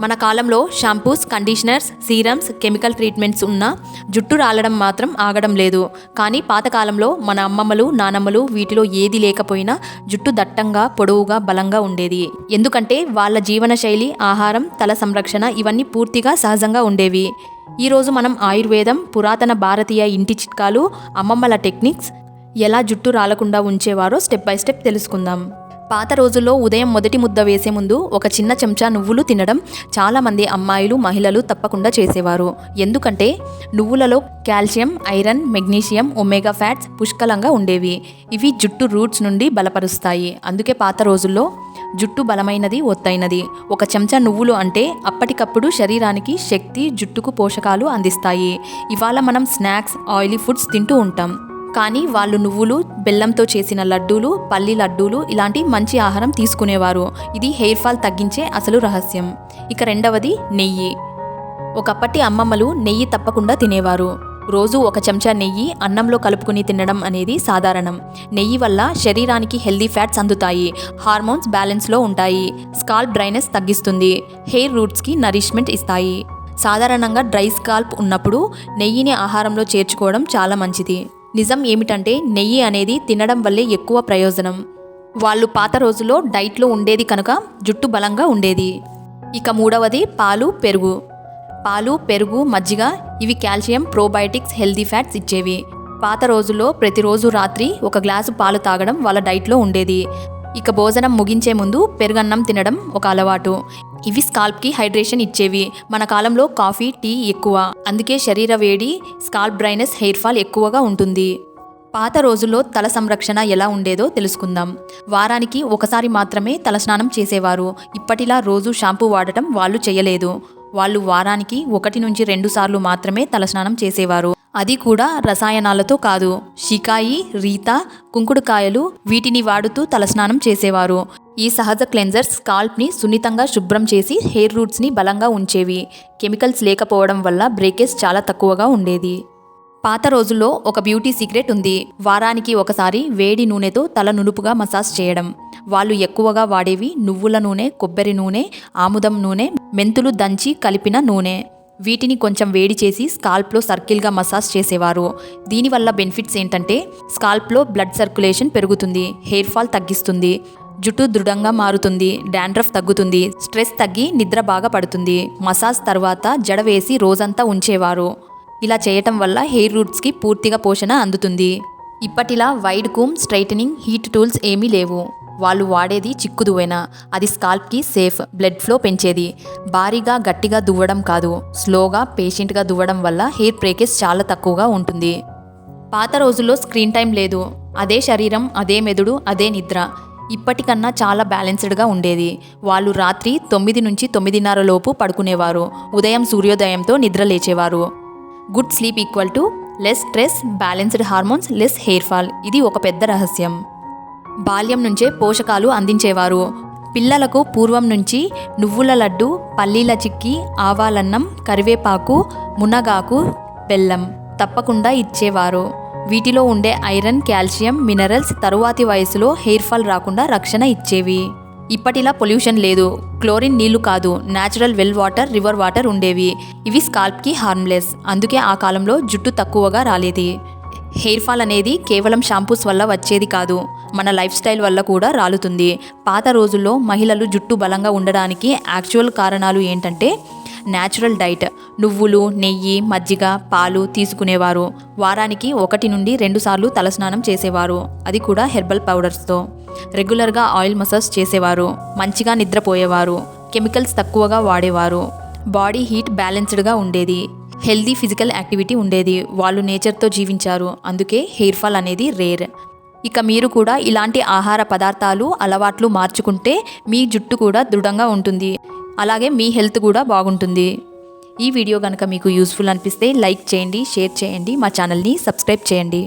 మన కాలంలో shampoos conditioners serums chemical treatments ఉన్న జుట్టు రాలడం మాత్రం ఆగడం లేదు. కానీ పాతకాలంలో మన అమ్మమ్మలు నానమ్మలు వీటిలో ఏది లేకపోయినా జుట్టు దట్టంగా పొడవుగా బలంగా ఉండేది. ఎందుకంటే వాళ్ళ జీవన శైలి ఆహారం తల సంరక్షణ ఇవన్నీ పూర్తిగా సహజంగా ఉండేవి. ఈరోజు మనం ఆయుర్వేదం పురాతన భారతీయ ఇంటి చిట్కాలు అమ్మమ్మల టెక్నిక్స్ ఎలా జుట్టు రాలకుండా ఉంచేవారో స్టెప్ బై స్టెప్ తెలుసుకుందాం. పాత రోజుల్లో ఉదయం మొదటి ముద్ద వేసే ముందు ఒక చిన్న చెంచా నువ్వులు తినడం చాలామంది అమ్మాయిలు మహిళలు తప్పకుండా చేసేవారు. ఎందుకంటే నువ్వులలో calcium iron magnesium omega fats పుష్కలంగా ఉండేవి. ఇవి జుట్టు రూట్స్ నుండి బలపరుస్తాయి. అందుకే పాత రోజుల్లో జుట్టు బలమైనది ఒత్తైనది. ఒక చెంచా నువ్వులు అంటే అప్పటికప్పుడు శరీరానికి శక్తి జుట్టుకు పోషకాలు అందిస్తాయి. ఇవాళ మనం స్నాక్స్ ఆయిలీ ఫుడ్స్ తింటూ ఉంటాం. కానీ వాళ్ళు నువ్వులు బెల్లంతో చేసిన లడ్డూలు పల్లి లడ్డూలు ఇలాంటి మంచి ఆహారం తీసుకునేవారు. ఇది హెయిర్ ఫాల్ తగ్గించే అసలు రహస్యం. ఇక రెండవది నెయ్యి. ఒకప్పటి అమ్మమ్మలు నెయ్యి తప్పకుండా తినేవారు. రోజు ఒక చెంచా నెయ్యి అన్నంలో కలుపుకుని తినడం అనేది సాధారణం. నెయ్యి వల్ల శరీరానికి హెల్దీ ఫ్యాట్స్ అందుతాయి. హార్మోన్స్ బ్యాలెన్స్లో ఉంటాయి. స్కాల్ప్ డ్రైనెస్ తగ్గిస్తుంది. హెయిర్ రూట్స్కి నరిష్మెంట్ ఇస్తాయి. సాధారణంగా డ్రై స్కాల్ప్ ఉన్నప్పుడు నెయ్యిని ఆహారంలో చేర్చుకోవడం చాలా మంచిది. నిజం ఏమిటంటే నెయ్యి అనేది తినడం వల్లే ఎక్కువ ప్రయోజనం. వాళ్ళు పాత రోజుల్లో డైట్లో ఉండేది కనుక జుట్టు బలంగా ఉండేది. ఇక మూడవది పాలు పెరుగు. పాలు పెరుగు మజ్జిగ ఇవి కాల్షియం ప్రోబయోటిక్స్ హెల్దీ ఫ్యాట్స్ ఇచ్చేవి. పాత రోజుల్లో ప్రతిరోజు రాత్రి ఒక గ్లాసు పాలు తాగడం వాళ్ళ డైట్లో ఉండేది. ఇక భోజనం ముగించే ముందు పెరుగన్నం తినడం ఒక అలవాటు. ఇవి స్కాల్ప్కి హైడ్రేషన్ ఇచ్చేవి. మన కాలంలో కాఫీ టీ ఎక్కువ. అందుకే శరీర వేడి స్కాల్ప్ డ్రైనెస్ హెయిర్ ఫాల్ ఎక్కువగా ఉంటుంది. పాత రోజుల్లో తల సంరక్షణ ఎలా ఉండేదో తెలుసుకుందాం. వారానికి ఒకసారి మాత్రమే తలస్నానం చేసేవారు. ఇప్పటిలా రోజు షాంపూ వాడటం వాళ్ళు చేయలేదు. వాళ్ళు వారానికి ఒకటి నుంచి రెండు సార్లు మాత్రమే తలస్నానం చేసేవారు. అది కూడా రసాయనాలతో కాదు. షికాయి రీత కుంకుడుకాయలు వీటిని వాడుతూ తలస్నానం చేసేవారు. ఈ సహజ క్లెన్జర్స్ స్కాల్ప్ని సున్నితంగా శుభ్రం చేసి హెయిర్ రూట్స్ని బలంగా ఉంచేవి. కెమికల్స్ లేకపోవడం వల్ల బ్రేకేజ్ చాలా తక్కువగా ఉండేది. పాత రోజుల్లో ఒక బ్యూటీ సీక్రెట్ ఉంది. వారానికి ఒకసారి వేడి నూనెతో తల నునుపుగా మసాజ్ చేయడం. వాళ్ళు ఎక్కువగా వాడేవి నువ్వుల నూనె కొబ్బరి నూనె ఆముదం నూనె మెంతులు దంచి కలిపిన నూనె. వీటిని కొంచెం వేడి చేసి స్కాల్ప్లో సర్కిల్గా మసాజ్ చేసేవారు. దీనివల్ల బెనిఫిట్స్ ఏంటంటే స్కాల్ప్లో బ్లడ్ సర్క్యులేషన్ పెరుగుతుంది హెయిర్ ఫాల్ తగ్గిస్తుంది జుట్టు దృఢంగా మారుతుంది డాండ్రఫ్ తగ్గుతుంది స్ట్రెస్ తగ్గి నిద్ర బాగా పడుతుంది మసాజ్ తర్వాత జడ వేసి రోజంతా ఉంచేవారు. ఇలా చేయటం వల్ల హెయిర్ రూట్స్కి పూర్తిగా పోషణ అందుతుంది. ఇప్పటిలా wide comb straightening heat tools ఏమీ లేవు. వాళ్ళు వాడేది చిక్కు దువ్వెన అది స్కాల్ప్కి సేఫ్ బ్లడ్ ఫ్లో పెంచేది. భారీగా గట్టిగా దువ్వడం కాదు. స్లోగా పేషెంట్గా దువ్వడం వల్ల హెయిర్ బ్రేకేజ్ చాలా తక్కువగా ఉంటుంది. పాత రోజుల్లో స్క్రీన్ టైం లేదు. అదే శరీరం అదే మెదడు అదే నిద్ర. ఇప్పటికన్నా చాలా బ్యాలెన్స్డ్గా ఉండేది. వాళ్ళు రాత్రి తొమ్మిది నుంచి తొమ్మిదిన్నర లోపు పడుకునేవారు. ఉదయం సూర్యోదయంతో నిద్ర లేచేవారు. Good sleep equal to less stress balanced hormones less hair fall. ఇది ఒక పెద్ద రహస్యం. బాల్యం నుంచే పోషకాలు అందించేవారు. పిల్లలకు పూర్వం నుంచి నువ్వుల లడ్డు పల్లీల చిక్కి ఆవాలన్నం కరివేపాకు మునగాకు బెల్లం తప్పకుండా ఇచ్చేవారు. వీటిలో ఉండే ఐరన్ కాల్షియం మినరల్స్ తరువాతి వయసులో హెయిర్ ఫాల్ రాకుండా రక్షణ ఇచ్చేవి. ఇప్పటిలా పొల్యూషన్ లేదు. క్లోరిన్ నీళ్ళు కాదు. Natural well water river water ఉండేవి. ఇవి స్కాల్ప్కి హార్మ్లెస్. అందుకే ఆ కాలంలో జుట్టు తక్కువగా రాలేది. హెయిర్ ఫాల్ అనేది కేవలం షాంపూస్ వల్ల వచ్చేది కాదు. మన లైఫ్ స్టైల్ వల్ల కూడా రాలుతుంది. పాత రోజుల్లో మహిళలు జుట్టు బలంగా ఉండడానికి యాక్చువల్ కారణాలు ఏంటంటే న్యాచురల్ డైట్. నువ్వులు నెయ్యి మజ్జిగ పాలు తీసుకునేవారు. వారానికి ఒకటి నుండి రెండు సార్లు తలస్నానం చేసేవారు. అది కూడా హెర్బల్ పౌడర్స్తో. రెగ్యులర్గా ఆయిల్ మసాజ్ చేసేవారు. మంచిగా నిద్రపోయేవారు. కెమికల్స్ తక్కువగా వాడేవారు. బాడీ హీట్ బ్యాలెన్స్డ్గా ఉండేది. హెల్దీ ఫిజికల్ యాక్టివిటీ ఉండేది. వాళ్ళు నేచర్తో జీవించారు. అందుకే హెయిర్ ఫాల్ అనేది రేర్. ఇక మీరు కూడా ఇలాంటి ఆహార పదార్థాలు అలవాట్లు మార్చుకుంటే మీ జుట్టు కూడా దృఢంగా ఉంటుంది. అలాగే మీ హెల్త్ కూడా బాగుంటుంది. ఈ వీడియో కనుక మీకు యూస్ఫుల్ అనిపిస్తే లైక్ చేయండి షేర్ చేయండి మా ఛానల్ని సబ్స్క్రైబ్ చేయండి.